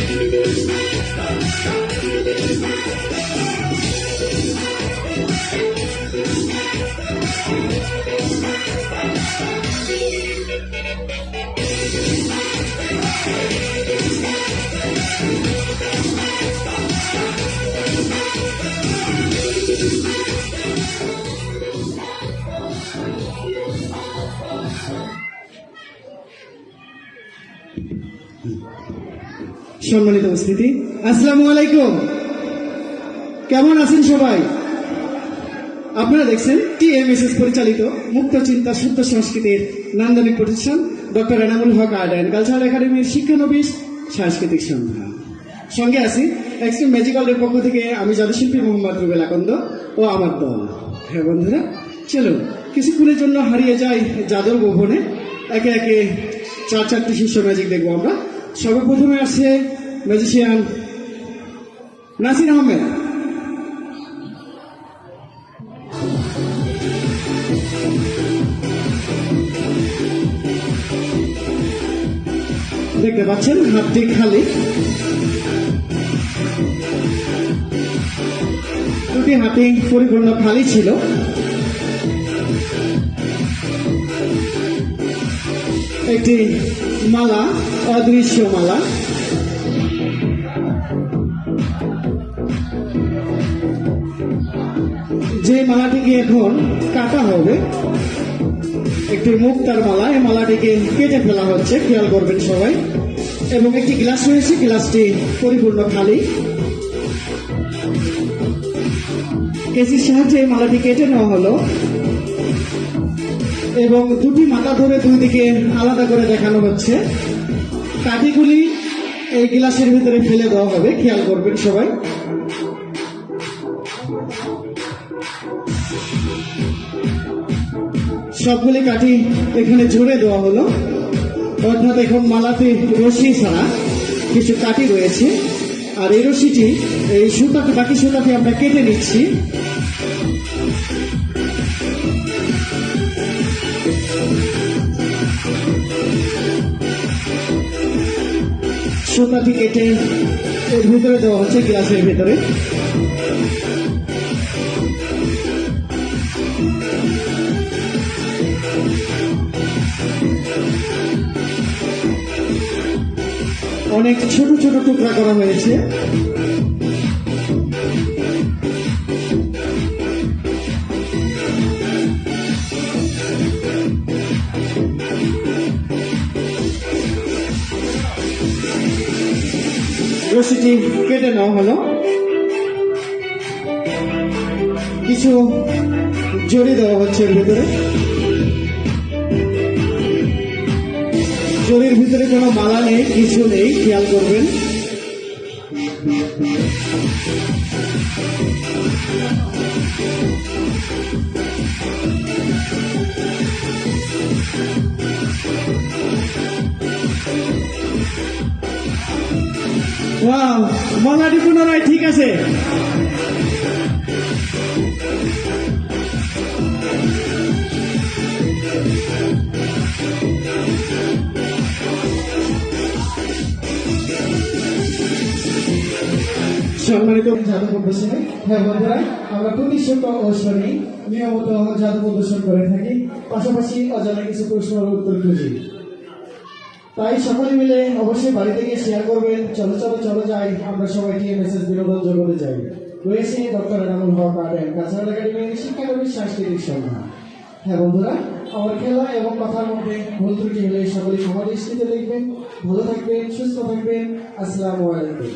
Thank you. সম্মানিত উপস্থিতি আসসালামু আলাইকুম। কেমন আছেন সবাই? আপনারা দেখছেন টিএমএসএস পরিচালিত মুক্ত চিন্তা শুদ্ধ সংস্কৃতির নান্দনিক প্রতিষ্ঠান doctor Enamul Haque art and cultural একাডেমির শিক্ষানবিশ সাংস্কৃতিক সন্ধ্যা সঙ্গে আছি এক্সট্রিম ম্যাজিক্যালের পক্ষ থেকে আমি জাদুশিল্পী মোহাম্মদ রুবেল আকন্দ ও আমার দল। হ্যাঁ বন্ধুরা, চলুন, কিছুক্ষণের জন্য হারিয়ে যাই জাদুর ভবনে একে একে চার চারটি শীর্ষ ম্যাজিক দেখব আমরা। সর্বপ্রথমে আসছে ম্যাজিশিয়ান নাসির আহমেদ দেখতে পাচ্ছেন, হাতটি খালি। দুটি হাতি পরিপূর্ণ খালি ছিল। একটি মালা অদৃশ্য মালা যে মালাটিকে এখন কাটা হবে, একটি মুক্তার মালা, এই মালাটিকে কেটে ফেলা হচ্ছে, খেয়াল করবেন সবাই। এবং একটি গ্লাস রয়েছে, গ্লাসটি পরিপূর্ণ খালি। কেসির সাহায্যে এই মালাটি কেটে নেওয়া হলো। এবং দুটি মাথা ধরে দুই দিকে আলাদা করে দেখানো হচ্ছে। কাঠিগুলি এই গ্লাসের ভিতরে ফেলে দেওয়া হবে, খেয়াল করবেন সবাই। সবগুলি কাঠি এখানে জুড়ে দেওয়া হলো। অর্থাৎ এখন মালাতে রশি ছাড়া কিছু কাঠি রয়েছে। আর এই রশিটি, এই সুতাতে বাকি সুতাটি আমরা কেটে নিচ্ছি। সুতাটি কেটে এর ভিতরে দেওয়া হচ্ছে গ্লাসের ভিতরে। অনেক ছোট ছোট টুকরা করা হয়েছে। রশিটি কেটে নেওয়া হলো। কিছু জড়ি দেওয়া হচ্ছে ভিতরে। ভিতরে কোনো মালা নেই কিছু নেই খেয়াল করবেন। মালাটি পুনরায় ঠিক আছে। সম্মানিত জাদু প্রদর্শনী হ্যাঁ বন্ধুরা, আমরা প্রতি ও শনি নিয়মিত প্রদর্শন করে থাকি। পাশাপাশি অজানা কিছু প্রশ্নের উত্তর খুঁজি। তাই সকলে মিলে অবশ্যই বাড়িতে গিয়ে শেয়ার করবেন। চলো চলো চলো যাই। আমরা সবাই টিএমএসএস বিনোদন জগতে যাই। রয়েছে doctor Enamul Haque and cultural academy শিক্ষাকর্মী সাংস্কৃতিক সন্ধ্যা হ্যাঁ বন্ধুরা, আমার খেলা এবং কথার মধ্যে ভুল ত্রুটি হলে সকলে সমাজ লিখবেন ভালো থাকবেন, সুস্থ থাকবেন। আসসালামু আলাইকুম।